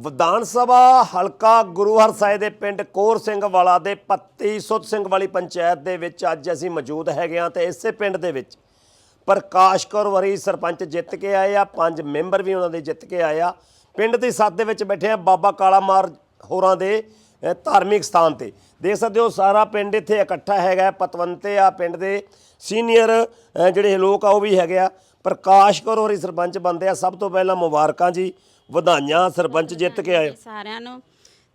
ਵਿਧਾਨ ਸਭਾ ਹਲਕਾ ਗੁਰੂ ਸਾਹਿਬ ਦੇ ਪਿੰਡ ਕੋਰ ਸਿੰਘ ਵਾਲਾ ਦੇ ਪੱਤੀ ਸੁੱਧ ਸਿੰਘ ਵਾਲੀ ਪੰਚਾਇਤ ਦੇ ਵਿੱਚ ਅੱਜ ਅਸੀਂ ਮੌਜੂਦ ਹੈਗੇ ਹਾਂ ਤੇ ਇਸੇ ਪਿੰਡ ਦੇ ਵਿੱਚ ਪ੍ਰਕਾਸ਼ ਕੌਰ ਵਰੀ ਸਰਪੰਚ ਜਿੱਤ ਕੇ ਆਏ ਆ ਪੰਜ ਮੈਂਬਰ ਵੀ ਉਹਨਾਂ ਦੇ ਜਿੱਤ ਕੇ ਆਏ ਆ। ਪਿੰਡ ਦੀ ਸੱਤ ਦੇ ਵਿੱਚ ਬੈਠੇ ਆ ਬਾਬਾ ਕਾਲਾ ਮਾਰ ਹੋਰਾਂ ਦੇ ਅ, ਧਾਰਮਿਕ ਸਥਾਨ ਤੇ। ਦੇਖ ਸਕਦੇ ਹੋ ਸਾਰਾ ਪਿੰਡ ਇੱਥੇ ਇਕੱਠਾ ਹੈਗਾ ਹੈ। ਪਤਵੰਤੇ ਆ ਪਿੰਡ ਦੇ ਸੀਨੀਅਰ ਅ, ਜਿਹੜੇ ਲੋਕ ਆ ਉਹ ਵੀ ਹੈਗੇ ਆ। ਪ੍ਰਕਾਸ਼ ਕੌਰ ਹੋਰੀ ਸਰਪੰਚ ਬੰਦੇ ਆ। ਸਭ ਤੋਂ ਪਹਿਲਾਂ ਮੁਬਾਰਕਾਂ ਜੀ। ਵਧਾਈਆਂ ਸਰਪੰਚ ਜਿੱਤ ਕੇ ਆਏ। ਸਾਰਿਆਂ ਨੂੰ।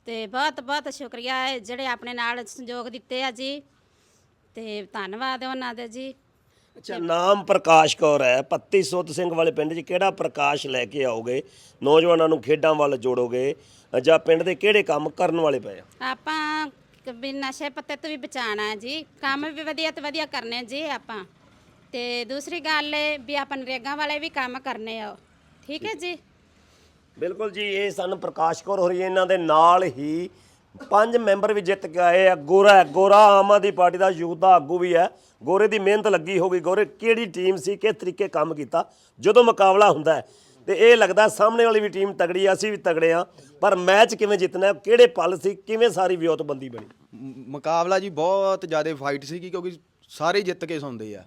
ਤੇ ਬਹੁਤ ਬਹੁਤ ਸ਼ੁਕਰੀਆ ਹੈ ਜਿਹੜੇ ਆਪਣੇ ਨਾਲ ਸੰਯੋਗ ਦਿੱਤੇ ਆ ਜੀ। ਤੇ ਧੰਨਵਾਦ ਉਹਨਾਂ ਦਾ ਜੀ। ਅੱਛਾ ਨਾਮ ਪ੍ਰਕਾਸ਼ ਕੌਰ ਹੈ। ਪੱਤੀ ਸੁੱਧ ਸਿੰਘ ਵਾਲੇ ਪਿੰਡ 'ਚ ਕਿਹੜਾ ਪ੍ਰਕਾਸ਼ ਲੈ ਕੇ ਆਓਗੇ? ਨੌਜਵਾਨਾਂ ਨੂੰ ਖੇਡਾਂ ਵੱਲ ਜੋੜੋਗੇ ਜਾਂ ਪਿੰਡ ਦੇ ਕਿਹੜੇ ਕੰਮ ਕਰਨ ਵਾਲੇ ਪਏ ਆ? ਆਪਾਂ ਕ- ਵੀ ਨਸ਼ੇ ਪੱਤੇ ਤੋਂ ਵੀ ਬਚਾਣਾ ਹੈ ਜੀ। ਕੰਮ ਵੀ ਵਧੀਆ ਤੇ ਵਧੀਆ ਕਰਨੇ ਜੀ ਆਪਾਂ। ਤੇ ਦੂਸਰੀ ਗੱਲ ਹੈ ਵੀ ਆਪਾਂ ਨਰੇਗਾ ਵਾਲੇ ਵੀ ਕੰਮ ਕਰਨੇ ਆ। ਠੀਕ ਹੈ ਜੀ। ਬਿਲਕੁਲ ਜੀ, ਇਹ ਸਨ ਪ੍ਰਕਾਸ਼ ਕੌਰ ਹੋਰੀ ਇਹਨਾਂ ਦੇ ਨਾਲ ਹੀ ਪੰਜ ਮੈਂਬਰ ਵੀ ਜਿੱਤ ਕੇ ਆਏ ਆ। ਗੋਰਾ ਗੋਰਾ ਆਮ ਆਦਮੀ ਪਾਰਟੀ ਦਾ ਯੂਥ ਦਾ ਆਗੂ ਵੀ ਹੈ। ਗੋਰੇ ਦੀ ਮਿਹਨਤ ਲੱਗੀ ਹੋਗੀ ਗੋਰੇ, ਕਿਹੜੀ ਟੀਮ ਸੀ, ਕਿਸ ਤਰੀਕੇ ਕੰਮ ਕੀਤਾ, ਜਦੋਂ ਮੁਕਾਬਲਾ ਹੁੰਦਾ ਹੈ। ਤੇ ਇਹ ਲੱਗਦਾ ਸਾਹਮਣੇ ਵਾਲੀ ਵੀ ਟੀਮ ਤਗੜੀ ਆ, ਅਸੀਂ ਵੀ ਤਗੜੇ ਆ। ਪਰ ਮੈਚ ਕਿਵੇਂ ਜਿੱਤਣਾ, ਕਿਹੜੇ ਪਲ ਸੀ, ਕਿਵੇਂ ਸਾਰੀ ਵਿਉਂਤਬੰਦੀ ਬਣੀ? ਮੁਕਾਬਲਾ ਜੀ ਬਹੁਤ ਜ਼ਿਆਦਾ ਫਾਈਟ ਸੀਗੀ, ਕਿਉਂਕਿ ਸਾਰੇ ਜਿੱਤ ਕੇ ਸੌਂਦੇ ਆ।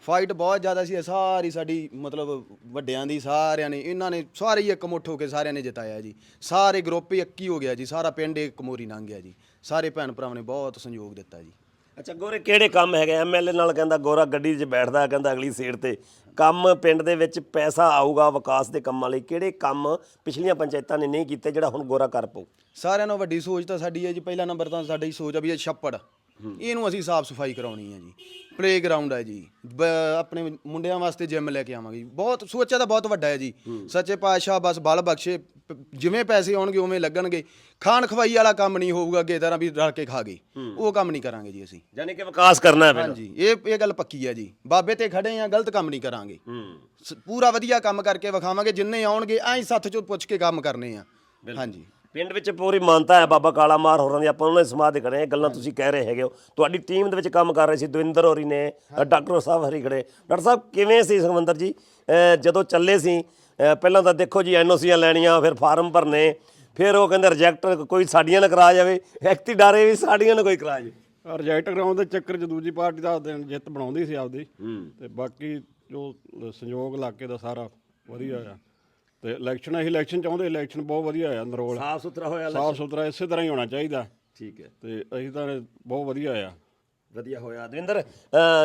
ਫਾਈਟ ਬਹੁਤ ਜ਼ਿਆਦਾ ਸੀ ਸਾਰੀ ਸਾਡੀ ਮਤਲਬ ਵੱਡਿਆਂ ਦੀ ਸਾਰਿਆਂ ਨੇ ਇਹਨਾਂ ਨੇ ਸਾਰੇ ਹੀ ਇਕਮੁੱਠ ਹੋ ਕੇ ਸਾਰਿਆਂ ਨੇ ਜਿਤਾਇਆ ਜੀ। ਸਾਰੇ ਗਰੁੱਪ ਹੀ ਇੱਕ ਹੀ ਹੋ ਗਿਆ ਜੀ ਸਾਰਾ ਪਿੰਡ ਇੱਕ ਮੋਰੀ ਲੰਘ ਗਿਆ ਜੀ। ਸਾਰੇ ਭੈਣ ਭਰਾਵਾਂ ਨੇ ਬਹੁਤ ਸਹਿਯੋਗ ਦਿੱਤਾ ਜੀ। ਅੱਛਾ ਗੋਰੇ ਕਿਹੜੇ ਕੰਮ ਹੈਗੇ? ਐਮਐਲਏ ਨਾਲ ਕਹਿੰਦਾ ਗੋਰਾ ਗੱਡੀ 'ਚ ਬੈਠਦਾ ਕਹਿੰਦਾ ਅਗਲੀ ਸੀਟ ਤੇ। ਕੰਮ ਪਿੰਡ ਦੇ ਵਿੱਚ ਪੈਸਾ ਆਊਗਾ ਵਿਕਾਸ ਦੇ ਕੰਮਾਂ ਲਈ। ਕਿਹੜੇ ਕੰਮ ਪਿਛਲੀਆਂ ਪੰਚਾਇਤਾਂ ਨੇ ਨਹੀਂ ਕੀਤੇ ਜਿਹੜਾ ਹੁਣ ਗੋਰਾ ਕਰ ਪਊ? ਸਾਰਿਆਂ ਨਾਲੋਂ ਵੱਡੀ ਸੋਚ ਤਾਂ ਸਾਡੀ ਹੈ ਜੀ ਪਹਿਲਾ ਨੰਬਰ ਤਾਂ ਸਾਡੀ ਸੋਚ ਆ ਵੀ ਇਹ ਛੱਪੜ। ਇਹਨੂੰ ਅਸੀਂ ਸਾਫ਼ ਸਫ਼ਾਈ ਕਰਾਉਣੀ ਹੈ ਜੀ। ਪਲੇਗਰਾਉਂਡ ਹੈ ਜੀ। ਬ- ਆਪਣੇ ਮੁੰਡਿਆਂ ਵਾਸਤੇ ਜਿਮ ਲੈ ਕੇ ਆਵਾਂਗੇ ਜੀ। ਬਹੁਤ ਸੋਚਿਆ ਤਾਂ ਬਹੁਤ ਵੱਡਾ ਹੈ ਜੀ। ਸੱਚੇ ਪਾਤਸ਼ਾਹ ਬਸ ਬਲ ਬਖਸ਼ੇ। ਪ- ਜਿਵੇਂ ਪੈਸੇ ਆਉਣਗੇ ਉਵੇਂ ਲੱਗਣਗੇ। ਖਾਣ ਖਵਾਈ ਵਾਲਾ ਕੰਮ ਨਹੀਂ ਹੋਊਗਾ ਅੱਗੇ ਤਰ੍ਹਾਂ ਵੀ ਰਲ ਕੇ ਖਾ ਗਏ। ਉਹ ਕੰਮ ਨਹੀਂ ਕਰਾਂਗੇ ਜੀ ਅਸੀਂ। ਯਾਨੀ ਕਿ ਵਿਕਾਸ ਕਰਨਾ ਹੈ ਹਾਂਜੀ। ਇਹ ਇਹ ਗੱਲ ਪੱਕੀ ਹੈ ਜੀ। ਬਾਬੇ ਤੇ ਖੜੇ ਆ ਗਲਤ ਕੰਮ ਨਹੀਂ ਕਰਾਂਗੇ। ਸ- ਪੂਰਾ ਵਧੀਆ ਕੰਮ ਕਰਕੇ ਵਿਖਾਵਾਂਗੇ। ਜਿੰਨੇ ਆਉਣਗੇ ਐਂ ਸੱਥ ਚੋਂ ਪੁੱਛ ਕੇ ਕੰਮ ਕਰਨੇ ਆ। ਹਾਂਜੀ। ਪਿੰਡ ਵਿੱਚ ਪੂਰੀ ਮਾਨਤਾ ਹੈ ਬਾਬਾ ਕਾਲਾ ਮਾਰ ਹੋਰਾਂ ਦੀ ਆਪਾਂ ਉਹਨਾਂ ਦੇ ਸਮਾਧ ਖੜੇ ਹਾਂ, ਇਹ ਗੱਲਾਂ ਤੁਸੀਂ ਕਹਿ ਰਹੇ ਹੈਗੇ ਹੋ। ਤੁਹਾਡੀ ਟੀਮ ਦੇ ਵਿੱਚ ਕੰਮ ਕਰ ਰਹੇ ਸੀ ਦਵਿੰਦਰ ਹੋਰੀ ਨੇ ਡਾਕਟਰ ਸਾਹਿਬ ਹਰੀ ਖੜੇ। ਡਾਕਟਰ ਸਾਹਿਬ ਕਿਵੇਂ ਸੀ ਸੁਖਵੰਦਰ ਜੀ? ਜਦੋਂ ਚੱਲੇ ਸੀ ਪਹਿਲਾਂ ਤਾਂ ਦੇਖੋ ਜੀ ਐਨਓਸੀਆਂ ਲੈਣੀਆਂ ਫਿਰ ਫਾਰਮ ਭਰਨੇ ਫਿਰ ਉਹ ਕਹਿੰਦੇ ਰਿਜੈਕਟ ਕੋਈ ਸਾਡੀਆਂ ਨਾ ਕਰਾ ਜਾਵੇ। ਵਿਅਕਤੀ ਡਾਰੇ ਵੀ ਸਾਡੀਆਂ ਨਾ ਕੋਈ ਕਰਾ ਜਾਵੇ। ਰਿਜੈਕਟ ਕਰਾਉਣ ਦੇ ਚੱਕਰ 'ਚ ਦੂਜੀ ਪਾਰਟੀ ਦਾ ਦਿਨ ਜਿੱਤ ਬਣਾਉਂਦੀ ਸੀ ਆਪਦੀ। ਤੇ ਬਾਕੀ ਜੋ ਸੰਯੋਗ ਇਲਾਕੇ ਦਾ ਸਾਰਾ ਵਧੀਆ ਆ। ਤੇ ਇਲੈਕਸ਼ਨ ਅਸੀਂ ਇਲੈਕਸ਼ਨ ਚਾਹੁੰਦੇ ਇਲੈਕਸ਼ਨ ਬਹੁਤ ਵਧੀਆ ਆ ਨਰੋਲ। ਸਾਫ਼ ਸੁਥਰਾ ਹੋਇਆ ਸਾਫ਼ ਸੁਥਰਾ ਇਸੇ ਤਰ੍ਹਾਂ ਹੀ ਹੋਣਾ ਚਾਹੀਦਾ। ਠੀਕ ਹੈ। ਤੇ ਅਸੀਂ ਤਾਂ ਬਹੁਤ ਵਧੀਆ ਆ। ਵਧੀਆ ਹੋਇਆ। ਦਵਿੰਦਰ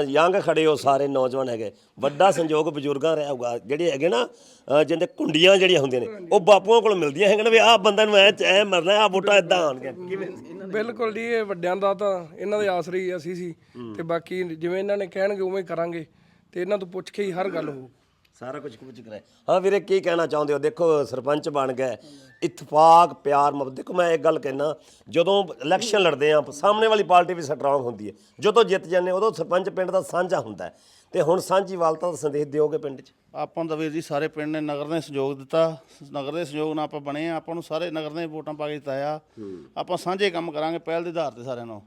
ਯੰਗ ਖੜੇ ਹੋ ਸਾਰੇ ਨੌਜਵਾਨ ਹੈਗੇ। ਵੱਡਾ ਸੰਯੋਗ ਬਜ਼ੁਰਗਾਂ ਰਿਹਾ ਹੋਊਗਾ। ਜਿਹੜੇ ਹੈਗੇ ਨਾ ਜਿੰਦੇ ਕੁੰਡੀਆਂ ਜਿਹੜੀਆਂ ਹੁੰਦੀਆਂ ਨੇ ਉਹ ਬਾਪੂਆਂ ਕੋਲ ਮਿਲਦੀਆਂ ਹੈਗੀਆਂ ਨੇ ਵੀ ਆਹ ਬੰਦਾ ਨੂੰ ਐ ਐ ਮਰਨਾ ਆਹ ਵੋਟਾਂ ਇਦਾਂ ਆਉਣਗੀਆਂ। ਕਿਵੇਂ ਬਿਲਕੁਲ। ਜੀ ਇਹ ਵੱਡਿਆਂ ਦਾ ਤਾਂ ਇਹਨਾਂ ਦੇ ਆਸਰੇ ਹੀ ਅਸੀਂ ਸੀ ਤੇ ਬਾਕੀ ਜਿਵੇਂ ਇਹਨਾਂ ਨੇ ਕਹਿਣਗੇ ਉਵੇਂ ਕਰਾਂਗੇ। ਤੇ ਇਹਨਾਂ ਤੋਂ ਪੁੱਛ ਕੇ ਹੀ ਹਰ ਗੱਲ ਹੋਊ। ਸਾਰਾ ਕੁਝ ਕੁਝ ਕਰਾਏ ਹਾਂ ਵੀਰੇ ਕੀ ਕਹਿਣਾ ਚਾਹੁੰਦੇ ਹੋ? ਦੇਖੋ ਸਰਪੰਚ ਬਣ ਗਏ। ਇਤਫਾਕ ਪਿਆਰ ਮੁਹੱਬਤ। ਦੇਖੋ ਮੈਂ ਇੱਕ ਗੱਲ ਕਹਿਣਾ ਜਦੋਂ ਇਲੈਕਸ਼ਨ ਲੜਦੇ ਆ ਸਾਹਮਣੇ ਵਾਲੀ ਪਾਰਟੀ ਵੀ ਸਟਰੋਂਗ ਹੁੰਦੀ ਹੈ। ਜਦੋਂ ਜਿੱਤ ਜਾਂਦੇ ਉਦੋਂ ਸਰਪੰਚ ਪਿੰਡ ਦਾ ਸਾਂਝਾ ਹੁੰਦਾ ਹੈ। ਤੇ ਹੁਣ ਸਾਂਝੀਵਾਲਤਾ ਦਾ ਸੰਦੇਸ਼ ਦਿਓਗੇ ਪਿੰਡ 'ਚ? ਆਪਾਂ ਨੂੰ ਤਾਂ ਵੀਰ ਜੀ ਸਾਰੇ ਪਿੰਡ ਨੇ ਨਗਰ ਨੇ ਸਹਿਯੋਗ ਦਿੱਤਾ। ਨਗਰ ਦੇ ਸਹਿਯੋਗ ਨਾਲ ਆਪਾਂ ਬਣੇ ਆ ਆਪਾਂ ਨੂੰ ਸਾਰੇ ਨਗਰ ਨੇ ਵੋਟਾਂ ਪਾ ਕੇ ਜਿਤਾਇਆ ਆਪਾਂ ਸਾਂਝੇ ਕੰਮ ਕਰਾਂਗੇ ਪਹਿਲ ਦੇ ਆਧਾਰ ਤੇ ਸਾਰਿਆਂ ਨਾਲ।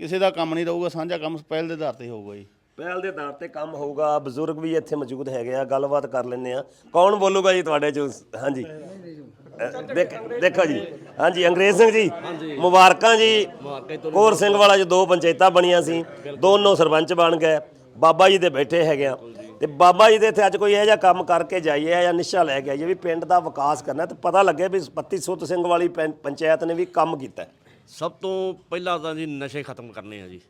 ਕਿਸੇ ਦਾ ਕੰਮ ਨਹੀਂ ਰਹੂਗਾ ਸਾਂਝਾ ਕੰਮ ਪਹਿਲ ਦੇ ਆਧਾਰ ਤੇ ਹੀ ਹੋਊਗਾ ਜੀ। ਪਹਿਲ ਦੇ ਆਧਾਰ ਤੇ ਕੰਮ ਹੋਊਗਾ। ਬਜ਼ੁਰਗ ਵੀ ਇੱਥੇ ਮੌਜੂਦ ਹੈਗੇ ਆ ਗੱਲਬਾਤ ਕਰ ਲੈਂਦੇ ਆ। ਕੌਣ ਬੋਲੂਗਾ ਜੀ ਤੁਹਾਡੇ ਚੋਂ? ਹਾਂਜੀ। ਅ, ਦੇਖ ਦੇਖੋ ਜੀ। ਹਾਂਜੀ ਅੰਗਰੇਜ਼ ਸਿੰਘ ਜੀ। ਮੁਬਾਰਕਾਂ ਜੀ। ਕੋਰ ਸਿੰਘ ਵਾਲਾ ਜੋ ਦੋ ਪੰਚਾਇਤਾਂ ਬਣੀਆਂ ਸੀ ਦੋਨੋਂ ਸਰਪੰਚ ਬਣ ਗਏ। ਬਾਬਾ ਜੀ ਦੇ ਬੈਠੇ ਹੈਗੇ ਆ। ਤੇ ਬਾਬਾ ਜੀ ਦੇ ਇੱਥੇ ਅੱਜ ਕੋਈ ਇਹੋ ਜਿਹਾ ਕੰਮ ਕਰਕੇ ਜਾਈਏ ਜਾਂ ਨਿਸ਼ਾ ਲੈ ਕੇ ਆਈਏ ਵੀ ਪਿੰਡ ਦਾ ਵਿਕਾਸ ਕਰਨਾ। ਤੇ ਪਤਾ ਲੱਗੇ ਵੀ ਪੱਤੀ ਸੁੱਤ ਸਿੰਘ ਵਾਲੀ ਪੰ- ਪੰਚਾਇਤ ਨੇ ਵੀ ਕੰਮ ਕੀਤਾ। ਹੈ। ਸਭ ਤੋਂ ਪਹਿਲਾਂ ਤਾਂ ਜੀ ਨਸ਼ੇ ਖਤਮ ਕਰਨੇ ਆ ਜੀ।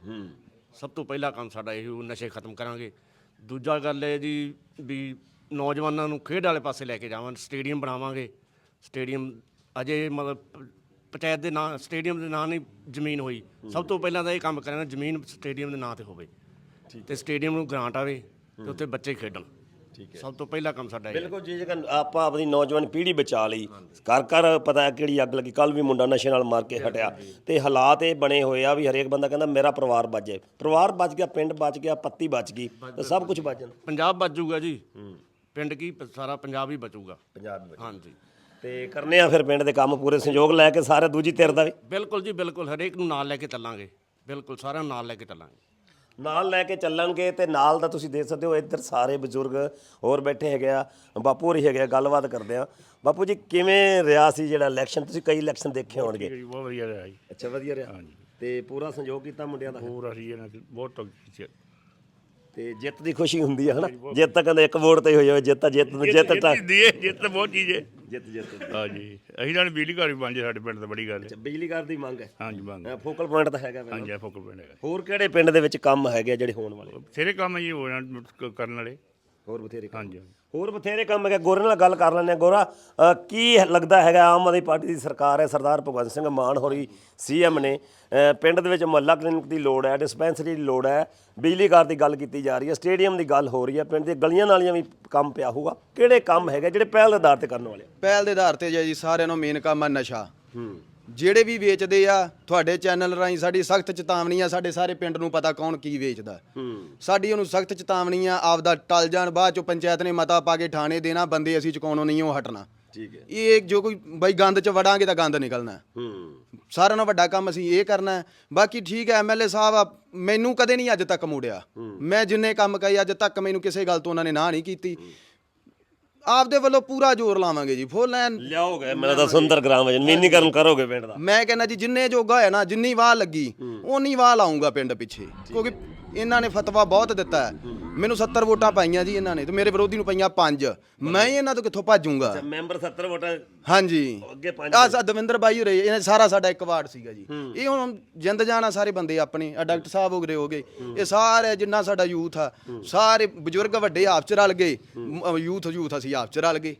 ਸਭ ਤੋਂ ਪਹਿਲਾ ਕੰਮ ਸਾਡਾ ਇਹ ਉਹ ਨਸ਼ੇ ਖਤਮ ਕਰਾਂਗੇ। ਦੂਜਾ ਗੱਲ ਹੈ ਜੀ ਵੀ ਨੌਜਵਾਨਾਂ ਨੂੰ ਖੇਡ ਵਾਲੇ ਪਾਸੇ ਲੈ ਕੇ ਜਾਵਾਂਗੇ ਸਟੇਡੀਅਮ ਬਣਾਵਾਂਗੇ। ਸਟੇਡੀਅਮ ਅਜੇ ਮਤਲਬ ਪੰਚਾਇਤ ਦੇ ਨਾਂ ਸਟੇਡੀਅਮ ਦੇ ਨਾਂ ਨਹੀਂ ਜ਼ਮੀਨ ਹੋਈ। ਸਭ ਤੋਂ ਪਹਿਲਾਂ ਤਾਂ ਇਹ ਕੰਮ ਕਰਾਂਗੇ ਜ਼ਮੀਨ ਸਟੇਡੀਅਮ ਦੇ ਨਾਂ ਤੇ ਹੋਵੇ। ਤੇ ਸਟੇਡੀਅਮ ਨੂੰ ਗ੍ਰਾਂਟ ਆਵੇ ਤੇ ਉੱਥੇ ਬੱਚੇ ਖੇਡਣ। ਠੀਕ ਹੈ ਸਭ ਤੋਂ ਪਹਿਲਾ ਕੰਮ ਸਾਡਾ ਇਹ ਹੈ। ਬਿਲਕੁਲ ਜੀ ਜੇਕਰ ਆਪਾਂ ਆਪਣੀ ਨੌਜਵਾਨ ਪੀੜ੍ਹੀ ਬਚਾ ਲਈ ਘਰ ਘਰ ਪਤਾ ਹੈ ਕਿਹੜੀ ਅੱਗ ਲੱਗੀ ਕੱਲ ਵੀ ਮੁੰਡਾ ਨਸ਼ੇ ਨਾਲ ਮਾਰ ਕੇ ਹਟਿਆ ਤੇ ਹਾਲਾਤ ਇਹ ਬਣੇ ਹੋਏ ਆ ਵੀ ਹਰੇਕ ਬੰਦਾ ਕਹਿੰਦਾ ਮੇਰਾ ਪਰਿਵਾਰ ਬਚ ਜਾਏ। ਪਰਿਵਾਰ ਬਚ ਗਿਆ ਪਿੰਡ ਬਚ ਗਿਆ ਪੱਤੀ ਬਚ ਗਈ ਤੇ ਸਭ ਕੁਝ ਬਚ ਜਾਂਦਾ ਪੰਜਾਬ ਬਚੂਗਾ ਜੀ। ਪਿੰਡ ਕੀ ਸਾਰਾ ਪੰਜਾਬ ਹੀ ਬਚੂਗਾ। ਪੰਜਾਬ ਵਿੱਚ ਹਾਂਜੀ। ਤੇ ਕਰਨੇ ਆ ਫਿਰ ਪਿੰਡ ਦੇ ਕੰਮ ਪੂਰੇ ਸੰਯੋਗ ਲੈ ਕੇ ਸਾਰੇ ਦੂਜੀ ਧਿਰ ਦਾ ਵੀ। ਬਿਲਕੁਲ ਜੀ ਬਿਲਕੁਲ। ਹਰੇਕ ਨੂੰ ਨਾਲ ਲੈ ਕੇ ਚੱਲਾਂਗੇ। ਬਿਲਕੁਲ ਸਾਰਿਆਂ ਨੂੰ ਨਾਲ ਲੈ ਕੇ ਚੱਲਾਂਗੇ। ਨਾਲ ਲੈ ਕੇ ਚੱਲਣਗੇ ਤੇ ਨਾਲ ਦਾ ਤੁਸੀਂ ਦੇਖ ਸਕਦੇ ਹੋ ਇੱਧਰ ਸਾਰੇ ਬਜ਼ੁਰਗ ਹੋਰ ਬੈਠੇ ਹੈਗੇ ਆ ਬਾਪੂ ਹੋਰੀ ਹੈਗੇ ਆ ਗੱਲਬਾਤ ਕਰਦੇ ਆ। ਬਾਪੂ ਜੀ ਕਿਵੇਂ ਰਿਹਾ ਸੀ ਜਿਹੜਾ ਇਲੈਕਸ਼ਨ ਤੁਸੀਂ ਕਈ ਇਲੈਕਸ਼ਨ ਦੇਖੇ ਹੋਣਗੇ। ਜੀ ਬਹੁਤ ਵਧੀਆ ਰਿਹਾ ਜੀ। ਅੱਛਾ ਵਧੀਆ ਰਿਹਾ। ਤੇ ਪੂਰਾ ਸੰਯੋਗ ਕੀਤਾ ਮੁੰਡਿਆਂ ਦਾ? ਪੂਰਾ ਸੀ ਇਹਨਾਂ ਦੀ ਬਹੁਤ ਤਕੜੀ ਤੇ ਜਿੱਤ ਦੀ ਖੁਸ਼ੀ ਹੁੰਦੀ ਹੈ ਹਨਾ? ਜਿੱਤ ਤਾਂ ਕਹਿੰਦੇ ਇੱਕ ਵੋਟ ਤੇ ਹੀ ਹੋ ਜਾਵੇ ਜਿੱਤ ਤਾਂ ਜਿੱਤ ਜਿੱਤ ਤਾਂ ਦੀ ਜਿੱਤ ਬਹੁਤ ਚੀਜ਼ ਹੈ ਜਿੱਤ ਜਿੱਤ ਹਾਂ ਜੀ ਅਸੀਂ ਨਾਲ ਬਿਜਲੀ ਘਰ ਵੀ ਬਣ ਜੇ ਸਾਡੇ ਪਿੰਡ ਤਾਂ ਬੜੀ ਗੱਲ ਹੈ ਬਿਜਲੀ ਘਰ ਦੀ ਮੰਗ ਹੈ ਹਾਂਜੀ ਬੰਦ ਫੋਕਲ ਪੁਆਇੰਟ ਤਾਂ ਹੈਗਾ। ਹਾਂਜੀ ਫੋਕਲ ਪਿੰਡ ਹੈਗਾ। ਹੋਰ ਕਿਹੜੇ ਪਿੰਡ ਦੇ ਵਿੱਚ ਕੰਮ ਹੈਗੇ ਜਿਹੜੇ ਹੋਣ ਵਾਲੇ? ਸਿਰੇ ਕੰਮ ਹੈ ਜੀ ਹੋ ਜਾਣ ਕਰਨ ਵਾਲੇ। ਹੋਰ ਬਥੇਰੇ ਕੰਮ। ਹਾਂਜੀ ਹਾਂਜੀ। ਹੋਰ ਬਥੇਰੇ ਕੰਮ ਹੈਗੇ। ਗੋਰੇ ਨਾਲ ਗੱਲ ਕਰ ਲੈਂਦੇ ਆ ਗੋਰਾ ਅ, ਕੀ ਲੱਗਦਾ ਹੈਗਾ? ਆਮ ਆਦਮੀ ਪਾਰਟੀ ਦੀ ਸਰਕਾਰ ਹੈ। ਸਰਦਾਰ ਭਗਵੰਤ ਸਿੰਘ ਮਾਨ ਹੋਰੀ ਸੀਐਮ ਨੇ। ਅ, ਪਿੰਡ ਦੇ ਵਿੱਚ ਮੁਹੱਲਾ ਕਲੀਨਿਕ ਦੀ ਲੋੜ ਹੈ ਡਿਸਪੈਂਸਰੀ ਦੀ ਲੋੜ ਹੈ। ਬਿਜਲੀ ਘਰ ਦੀ ਗੱਲ ਕੀਤੀ ਜਾ ਰਹੀ ਹੈ। ਸਟੇਡੀਅਮ ਦੀ ਗੱਲ ਹੋ ਰਹੀ ਹੈ। ਪਿੰਡ ਦੀਆਂ ਗਲੀਆਂ ਨਾਲੀਆਂ ਵੀ ਕੰਮ ਪਿਆ ਹੋਊਗਾ। ਕਿਹੜੇ ਕੰਮ ਹੈਗੇ ਜਿਹੜੇ ਪਹਿਲ ਦੇ ਆਧਾਰ ਤੇ ਕਰਨ ਵਾਲੇ ਆ? ਪਹਿਲ ਦੇ ਆਧਾਰ ਤੇ ਜੀ ਸਾਰਿਆਂ ਨੂੰ ਮੇਨ ਕੰਮ ਆ ਨਸ਼ਾ। ਜਿਹੜੇ ਵੀ ਵੇਚਦੇ ਆ ਤੁਹਾਡੇ ਚੈਨਲ ਰਾਹੀਂ ਸਾਡੀ ਸਖਤ ਚੇਤਾਵਨੀ ਆ ਸਾਡੇ ਸਾਰੇ ਪਿੰਡ ਨੂੰ ਪਤਾ ਕੌਣ ਕੀ ਵੇਚਦਾ। ਸਾਡੀ ਉਹਨੂੰ ਸਖਤ ਚੇਤਾਵਨੀ ਆ ਆਪਦਾ ਟਲ ਜਾਣ ਬਾਅਦ ਚੋਂ ਪੰਚਾਇਤ ਨੇ ਮਤਾ ਪਾ ਕੇ ਥਾਣੇ ਦੇਣਾ ਬੰਦੇ ਅਸੀਂ ਚੁਕਾਉਣੋਂ ਨਹੀਂ ਉਹ ਹਟਣਾ। ਠੀਕ ਹੈ। ਇਹ ਜੋ ਕੋਈ ਬਈ ਗੰਦ ਚ ਵੜਾਂਗੇ ਤਾਂ ਗੰਦ ਨਿਕਲਣਾ। ਹੂੰ। ਸਾਰਿਆਂ ਨਾਲੋਂ ਵੱਡਾ ਕੰਮ ਅਸੀਂ ਇਹ ਕਰਨਾ ਹੈ। ਬਾਕੀ ਠੀਕ ਹੈ ਐਮਐਲਏ ਸਾਹਿਬ ਆ, ਮੈਨੂੰ ਕਦੇ ਨਹੀਂ ਅੱਜ ਤੱਕ ਮੋੜਿਆ। ਮੈਂ ਜਿੰਨੇ ਕੰਮ ਕਹੇ ਅੱਜ ਤੱਕ ਮੈਨੂੰ ਕਿਸੇ ਗੱਲ ਤੋਂ ਉਹਨਾਂ ਨੇ ਨਾ ਨਹੀਂ ਕੀਤੀ। ਆਪਦੇ ਵੱਲੋਂ ਪੂਰਾ ਜ਼ੋਰ ਲਾਵਾਂਗੇ ਜੀ ਫੁੱਲ ਐਨ ਲਿਆਓਗੇ ਮੇਰਾ ਤਾਂ ਸੁੰਦਰ ਗ੍ਰਾਮ ਵਜਨ ਮਿੰਨੀਕਰਨ ਕਰੋਗੇ ਪਿੰਡ ਦਾ। ਮੈਂ ਕਹਿੰਦਾ ਜੀ ਜਿੰਨੇ ਜੋਗਾ ਹੋਇਆ ਨਾ ਜਿੰਨੀ ਵਾਹ ਲੱਗੀ ਓਨੀ ਵਾਹ ਲਾਉਂਗਾ ਪਿੰਡ ਪਿੱਛੇ ਕਿਉਂਕਿ ਇਹਨਾਂ ਨੇ ਫਤਵਾ ਬਹੁਤ ਦਿੱਤਾ ਹੈ। ਮੈਨੂੰ 70 ਵੋਟਾਂ ਪਾਈਆਂ ਜੀ ਇਹਨਾਂ ਨੇ ਤੇ ਮੇਰੇ ਵਿਰੋਧੀ ਨੂੰ ਪਈਆਂ 5 ਮੈਂ ਹੀ ਇਹਨਾਂ ਤੋਂ ਕਿੱਥੋਂ ਭਾਜੂਗਾ? ਮੈਂਬਰ 70 ਵੋਟਾਂ ਹਾਂਜੀ। ਅੱਗੇ ਪੰਜ ਆ ਦਵਿੰਦਰ ਬਾਈ ਹੋਰੇ ਇਹ ਸਾਰਾ ਸਾਡਾ ਇੱਕ ਵਾਰਡ ਸੀਗਾ ਜੀ। ਇਹ ਹੁਣ ਜਿੰਦ ਜਾਣਾ ਸਾਰੇ ਬੰਦੇ ਆਪਣੇ ਆ ਡਾਕਟਰ ਸਾਹਿਬ ਹੋ ਗਏ। ਹੋ। ਗਏ ਇਹ ਸਾਰੇ ਜਿੰਨਾ ਸਾਡਾ ਯੂਥ ਆ ਸਾਰੇ ਬਜ਼ੁਰਗ ਵੱਡੇ ਆਪ ਚ ਰਲ ਗਏ। ਯੂਥ ਯੂਥ ਅਸੀਂ ਆਪ ਚ ਰਲ ਗਏ।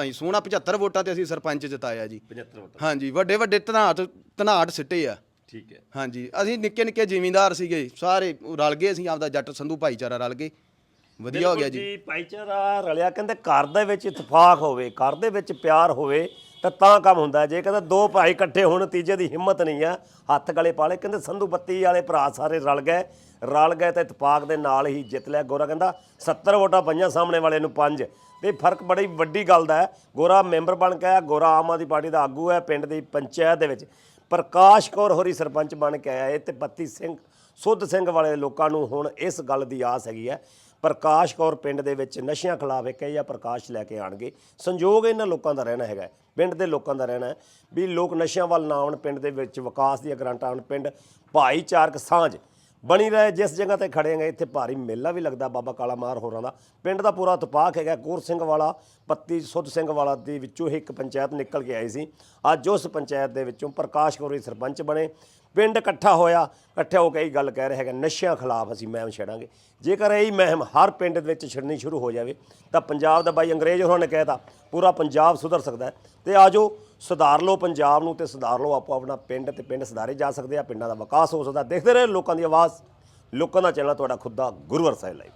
ਅਸੀਂ ਸੋਹਣਾ 75 ਵੋਟਾਂ ਤੇ ਅਸੀਂ ਸਰਪੰਚ ਜਿਤਾਇਆ ਜੀ। 75 ਵੋਟਾਂ। ਹਾਂਜੀ ਵੱਡੇ ਵੱਡੇ ਧਨਾਟ ਧਨਾਟ ਸਿੱਟੇ ਆ। ਠੀਕ ਹੈ। ਹਾਂਜੀ ਅਸੀਂ ਨਿੱਕੇ ਨਿੱਕੇ ਜ਼ਿਮੀਂਦਾਰ ਸੀਗੇ ਸਾਰੇ ਰਲ ਗਏ ਅਸੀਂ ਆਪਦਾ ਜੱਟ ਸੰਧੂ ਭਾਈਚਾਰਾ ਰਲ ਗਏ। ਵਧੀਆ ਹੋ ਗਿਆ ਜੀ। ਜੀ ਭਾਈਚਾਰਾ ਰਲਿਆ ਕਹਿੰਦੇ ਘਰ ਦੇ ਵਿੱਚ ਇਤਫਾਕ ਹੋਵੇ ਘਰ ਦੇ ਵਿੱਚ ਪਿਆਰ ਹੋਵੇ ਤਾਂ ਤਾਂ ਕੰਮ ਹੁੰਦਾ ਜੇ ਕਹਿੰਦੇ ਦੋ ਭਾਈ ਇਕੱਠੇ ਹੋਣ ਤੀਜੇ ਦੀ ਹਿੰਮਤ ਨਹੀਂ ਆ ਹੱਥ ਗਲੇ ਪਾਲੇ ਕਹਿੰਦੇ ਸੰਧੂ ਬੱਤੀ ਵਾਲੇ ਭਰਾ ਸਾਰੇ ਰਲ ਗਏ। ਰਲ ਗਏ ਤਾਂ ਇਤਫਾਕ ਦੇ ਨਾਲ ਹੀ ਜਿੱਤ ਲਿਆ। ਗੋਰਾ ਕਹਿੰਦਾ 70 ਵੋਟਾਂ ਪਈਆਂ ਸਾਹਮਣੇ ਵਾਲੇ ਨੂੰ 5 ਤੇ ਫ਼ਰਕ ਬੜੀ ਵੱਡੀ ਗੱਲ ਦਾ ਹੈ। ਗੋਰਾ ਮੈਂਬਰ ਬਣ ਕੇ ਆਇਆ ਗੋਰਾ ਆਮ ਆਦਮੀ ਪਾਰਟੀ ਦਾ ਆਗੂ ਹੈ ਪਿੰਡ ਦੀ ਪੰਚਾਇਤ ਦੇ ਵਿੱਚ। ਪ੍ਰਕਾਸ਼ ਕੌਰ ਹੋਰੀ ਸਰਪੰਚ ਬਣ ਕੇ ਆਇਆ ਹੈ ਤੇ ਬੱਤੀ ਸਿੰਘ, ਸੁੱਧ ਸਿੰਘ ਵਾਲੇ ਲੋਕਾਂ ਨੂੰ ਹੁਣ ਇਸ ਗੱਲ ਦੀ ਆਸ ਹੈਗੀ ਹੈ। ਪ੍ਰਕਾਸ਼ ਕੌਰ ਪਿੰਡ ਦੇ ਵਿੱਚ ਨਸ਼ਿਆਂ ਖਿਲਾਫ ਇੱਕ ਜਾਂ ਪ੍ਰਕਾਸ਼ ਲੈ ਕੇ ਆਣਗੇ ਸੰਯੋਗ ਇਹਨਾਂ ਲੋਕਾਂ ਦਾ ਰਹਿਣਾ ਹੈਗਾ ਪਿੰਡ ਦੇ ਲੋਕਾਂ ਦਾ ਰਹਿਣਾ ਵੀ ਲੋਕ ਨਸ਼ਿਆਂ ਵੱਲ ਨਾ ਆਉਣ, ਪਿੰਡ ਦੇ ਵਿੱਚ ਵਿਕਾਸ ਦੀਆਂ ਗਰੰਟਾਂ ਆਉਣ। ਪਿੰਡ ਭਾਈਚਾਰਕ ਸਾਂਝ ਬਣੀ ਰਹੇ, ਜਿਸ ਜਗ੍ਹਾ ਤੇ ਖੜੇ ਹਾਂ ਇੱਥੇ ਭਾਰੀ ਮੇਲਾ ਵੀ ਲੱਗਦਾ ਬਾਬਾ ਕਾਲਾ ਮਾਰ ਹੋਰਾਂ ਦਾ। ਪਿੰਡ ਦਾ ਪੂਰਾ ਤਪਾਕ ਹੈਗਾ, ਕੋਰ ਸਿੰਘ ਵਾਲਾ, ਪੱਤੀ ਸੁੱਧ ਸਿੰਘ ਵਾਲਾ ਦੇ ਵਿੱਚੋਂ ਹੀ ਇੱਕ ਪੰਚਾਇਤ ਨਿਕਲ ਕੇ ਆਈ ਸੀ। ਅੱਜ ਉਸ ਪੰਚਾਇਤ ਦੇ ਵਿੱਚੋਂ ਪ੍ਰਕਾਸ਼ ਕੌਰ ਹੀ ਸਰਪੰਚ ਬਣੇ। ਪਿੰਡ ਇਕੱਠਾ ਹੋਇਆ, ਇਕੱਠੇ ਹੋ ਕੇ ਇਹ ਗੱਲ ਕਹਿ ਰਹੇ ਹੈਗਾ, ਨਸ਼ਿਆਂ ਖਿਲਾਫ ਅਸੀਂ ਮਹਿਮ ਛੇੜਾਂਗੇ। ਜੇਕਰ ਇਹ ਮਹਿਮ ਹਰ ਪਿੰਡ ਦੇ ਵਿੱਚ ਛਿੜਨੀ ਸ਼ੁਰੂ ਹੋ ਜਾਵੇ, ਤਾਂ ਪੰਜਾਬ ਦਾ ਬਾਈ ਅੰਗਰੇਜ਼ ਹੋਰਾਂ ਨੇ ਕਹਿਤਾ, ਪੂਰਾ ਪੰਜਾਬ ਸੁਧਰ ਸਕਦਾ ਹੈ। ਤੇ ਆਜੋ ਸੁਧਾਰ ਲਓ ਪੰਜਾਬ ਨੂੰ ਤੇ ਸੁਧਾਰ ਲਓ, ਆਪੋ ਆਪਣਾ ਪਿੰਡ ਤੇ ਪਿੰਡ ਸੁਧਾਰੇ ਜਾ ਸਕਦੇ ਆ, ਪਿੰਡਾਂ ਦਾ ਵਿਕਾਸ ਹੋ ਸਕਦਾ। ਦੇਖਦੇ ਰਹੇ ਲੋਕਾਂ ਦੀ ਆਵਾਜ਼, ਲੋਕਾਂ ਦਾ ਚੈਨਲ ਤੁਹਾਡਾ ਖੁਦ ਦਾ ਗੁਰੂਵਰ ਸਾਹਿਬ ਲਾਈਵ।